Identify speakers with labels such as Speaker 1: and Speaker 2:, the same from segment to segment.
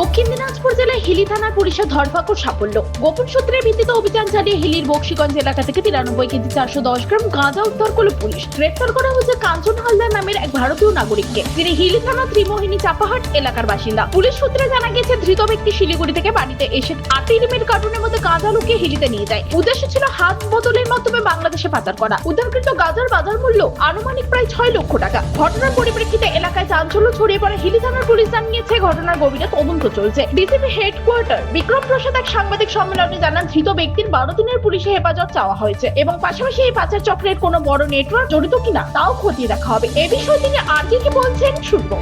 Speaker 1: দক্ষিণ দিনাজপুর জেলায় হিলি থানার পুলিশের ধরপাকড় সাফল্য। গোপন সূত্রের ভিত্তিতে অভিযান চালিয়ে হিলির বক্সিগঞ্জ এলাকা থেকে তিরানব্বই কেজি চারশো দশ গ্রাম গাঁজা উদ্ধার করল পুলিশ। গ্রেপ্তার করা হয়েছে কাঞ্চন হালদার নামের এক ভারতীয় নাগরিককে। তিনি হিলি থানা ত্রিমোহিনী চাপাহাট এলাকার বাসিন্দা। পুলিশ সূত্রে জানা গেছে ধৃত ব্যক্তি শিলিগুড়ি থেকে বাড়িতে এসে আটই রিমের কার্টুনের মধ্যে গাঁজা লুকিয়ে হিলিতে নিয়ে যায়। উদ্দেশ্য ছিল হাত বদলের মাধ্যমে বাংলাদেশে পাচার করা। উদ্ধারকৃত গাঁজার বাজার মূল্য আনুমানিক প্রায় ছয় লক্ষ টাকা। ঘটনার পরিপ্রেক্ষিতে এলাকায় চাঞ্চল্য ছড়িয়ে পড়ে। হিলি থানার পুলিশ জানিয়েছে, ঘটনার গভীরে তদন্ত চলছে। ডিসিপি হেডকোয়ার্টার বিক্রম প্রসাদ এক সাংবাদিক সম্মেলনে জানান, ধৃত ব্যক্তির বারো দিনের পুলিশে হেফাজত চাওয়া হয়েছে এবং পাশাপাশি এই পাচার চক্রের কোনো বড় নেটওয়ার্ক জড়িত কিনা তাও খতিয়ে দেখা হবে। এ বিষয়ে তিনি আর কি বলছেন শুনব।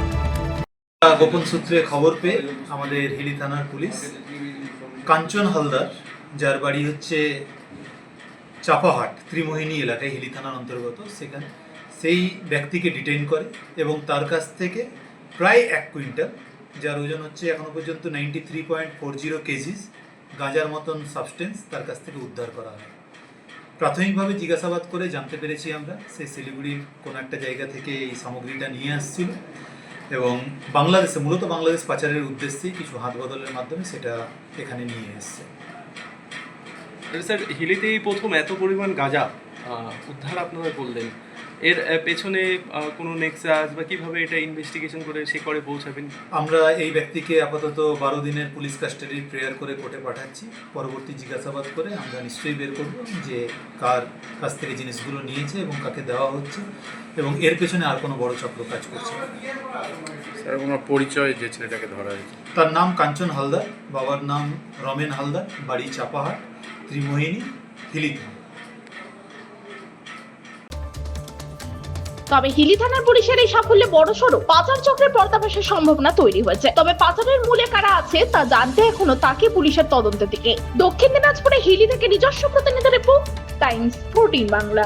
Speaker 2: গোপন সূত্রে খবর পেয়ে আমাদের হিলি থানার পুলিশ, কাঞ্চন হালদার, যার বাড়ি হচ্ছে চাপাহাট, ত্রিমোহিনী এলাকায় হিলি থানার অন্তর্গত, সেখানে সেই ব্যক্তিকে ডিটেইন করে এবং তার কাছ থেকে প্রায় এক কুইন্টাল যার ওজন হচ্ছে এখনও পর্যন্ত ninety three point four zero kgs. গাঁজার মতন সাবস্টেন্স তার কাছ থেকে উদ্ধার করা হয়। প্রাথমিকভাবে জিজ্ঞাসাবাদ করে জানতে পেরেছি আমরা সে শিলিগুড়ির কোনো একটা জায়গা থেকে এই সামগ্রীটা নিয়ে আসছিল এবং বাংলাদেশে, মূলত বাংলাদেশ পাচারের উদ্দেশ্যে কিছু হাত বদলের মাধ্যমে সেটা এখানে নিয়ে এসছে।
Speaker 3: স্যার, হিলিতেই প্রথম এত পরিমাণ গাঁজা উদ্ধার আপনারা করলেন। এর পেছনে কোনো নেক্সাস বা কীভাবে এটা ইনভেস্টিগেশন করে সে করে পৌঁছাবেন?
Speaker 2: আমরা এই ব্যক্তিকে আপাতত বারো দিনের পুলিশ কাস্টাডি প্রেয়ার করে কোর্টে পাঠাচ্ছি। পরবর্তী জিজ্ঞাসাবাদ করে আমরা নিশ্চয়ই বের করব যে কার কাছ থেকে জিনিসগুলো নিয়েছে এবং কাকে দেওয়া হচ্ছে এবং এর পেছনে আর কোনো বড় চক্র কাজ করছে।
Speaker 4: স্যার পরিচয় যে ছেলেটাকে ধরা হয়েছে।
Speaker 2: তার নাম কাঞ্চন হালদার বাবার নাম রমেন হালদার বাড়ি চাপাহাট ত্রিমোহিনী হিলিথা
Speaker 1: তবে হিলি থানার পুলিশের এই সাফল্যে বড় সড়ো পাচার চক্রের পর্দাফাশের সম্ভাবনা তৈরি হয়েছে। তবে পাচারের মূলে কারা আছে, তা জানতে এখনও তাকে পুলিশের তদন্ত থেকে দক্ষিণ দিনাজপুরে হিলি থেকে নিজস্ব প্রতিনিধি রিপোর্ট, টাইমস, ফোরটিন বাংলা।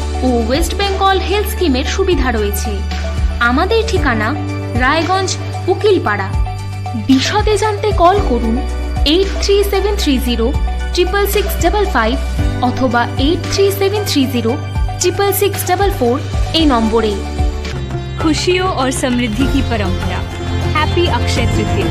Speaker 5: ও ওয়েস্ট বেঙ্গল হেলথ স্কিমের সুবিধা রয়েছে আমাদের ঠিকানা রায়গঞ্জ উকিলপাড়া বিশদে জানতে কল করুন eight three seven three zero triple six double five অথবা eight three seven three zero triple six double four এই নম্বরে
Speaker 6: खुशियों और समृद्धि की परंपरा हैप्पी अक्षय तृतीया